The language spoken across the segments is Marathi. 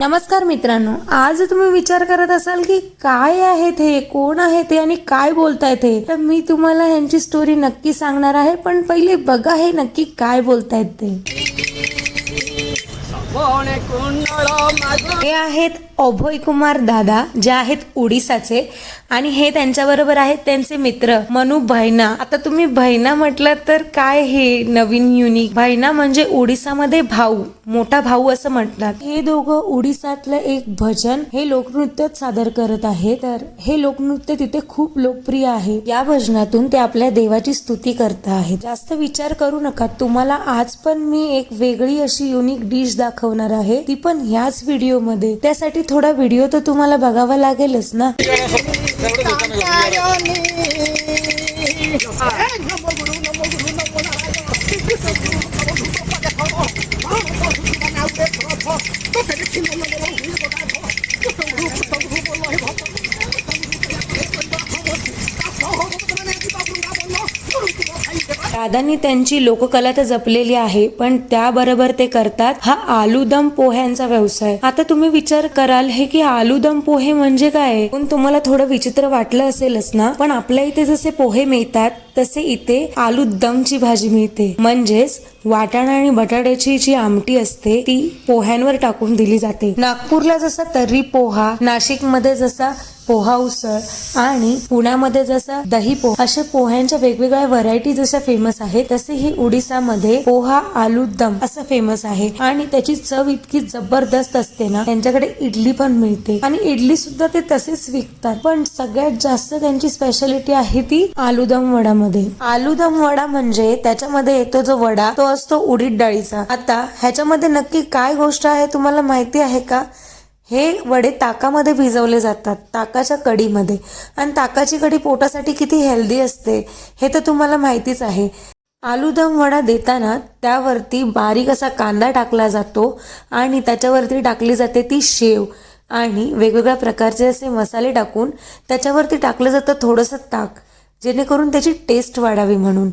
नमस्कार मित्रांनो आज तुम्ही विचार करत असाल की काय आहेत हे कोण आहे ते आणि काय बोलतायत हे तर मी तुम्हाला ह्यांची स्टोरी नक्की सांगणार आहे पण पहिले बघा हे नक्की काय बोलतायत ते. हे आहेत अभय कुमार दादा जे आहेत ओडिसाचे आणि हे त्यांच्याबरोबर आहेत त्यांचे मित्र मनु भैना. आता तुम्ही भैना म्हटलं तर काय हे नवीन युनिक भैना म्हणजे ओडिसामध्ये भाऊ मोठा भाऊ असं म्हणतात. हे दोघं ओडिसातलं एक भजन हे लोकनृत्यच सादर करत आहे. तर हे लोकनृत्य तिथे खूप लोकप्रिय आहे. या भजनातून ते आपल्या देवाची स्तुती करत आहेत. जास्त विचार करू नका. तुम्हाला आज पण मी एक वेगळी अशी युनिक डिश दाखव दाखवणार आहे. ती पण ह्याच व्हिडिओमध्ये. त्यासाठी थोडा व्हिडिओ तर तुम्हाला बघावा लागेलच ना. दादांनी त्यांची लोककला तर जपलेली आहे पण त्याबरोबर ते करतात हा आलूदम पोह्यांचा व्यवसाय. आता तुम्ही विचार कराल हे की आलूदम पोहे म्हणजे काय? पण तुम्हाला थोडं विचित्र वाटलं असेलच ना? पण आपल्या इथे जसे पोहे मिळतात तसे इथे आलूदमची भाजी मिळते. म्हणजेच वाटाणा आणि बटाट्याची जी आमटी असते ती पोह्यांवर टाकून दिली जाते. नागपूरला जसा तर्री पोहा नाशिकमध्ये जसा पोहा उसळ आणि पुण्यामध्ये जसा दही पोहा अशा पोह्यांच्या वेगवेगळ्या व्हरायटी जशा फेमस आहेत तसे ही उडीसामध्ये पोहा आलू दम असं फेमस आहे. आणि त्याची चव इतकी जबरदस्त असते ना त्यांच्याकडे इडली पण मिळते. आणि इडली सुद्धा ते तसेच विकतात. पण सगळ्यात जास्त त्यांची स्पेशालिटी आहे ती आलूदम वडामध्ये. आलूदम वडा म्हणजे त्याच्यामध्ये येतो जो वडा तो असतो उडीद डाळीचा. आता ह्याच्यामध्ये नक्की काय गोष्ट आहे तुम्हाला माहिती आहे का? हे वडे ताकामध्ये भिजवले जातात ताकाच्या कढीमध्ये. आणि ताकाची कढी पोटासाठी किती हेल्दी असते हे तर तुम्हाला माहितीच आहे. आलूदम वडा देताना त्यावरती बारीक असा कांदा टाकला जातो आणि त्याच्यावरती टाकली जाते ती शेव. आणि वेगवेगळ्या प्रकारचे असे मसाले टाकून त्याच्यावरती टाकलं जातं थोडंसं ताक जेणेकरून त्याची टेस्ट वाढावी म्हणून.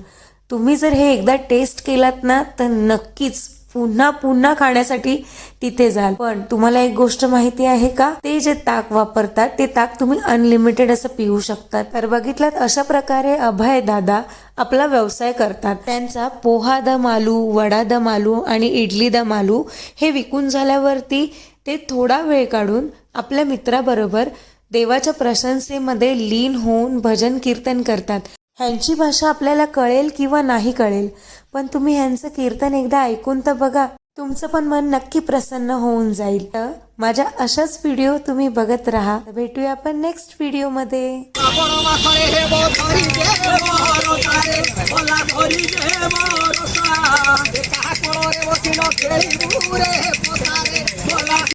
तुम्ही जर हे एकदा टेस्ट केलात ना तर नक्कीच पुन्हा पुन्हा खाण्यासाठी तिथे जाल. पण तुम्हाला एक गोष्ट माहिती आहे का? ते जे ताक वापरतात ते ताक तुम्ही अनलिमिटेड असं पिऊ शकतात. तर बघितलात अशा प्रकारे अभय दादा आपला व्यवसाय करतात. त्यांचा पोहा दम आलू वडा दम आलू आणि इडली दम आलू हे विकून झाल्यावरती ते थोडा वेळ काढून आपल्या मित्राबरोबर देवाच्या प्रशंसेमध्ये लीन होऊन भजन कीर्तन करतात. ह्यांची भाषा आपल्याला कळेल किंवा नाही कळेल पण तुम्ही ह्यांचं कीर्तन एकदा ऐकून तर बघा. तुमचं पण मन नक्की प्रसन्न होऊन जाईल. तर माझ्या अशाच व्हिडिओ तुम्ही बघत राहा. भेटूया आपण नेक्स्ट व्हिडिओमध्ये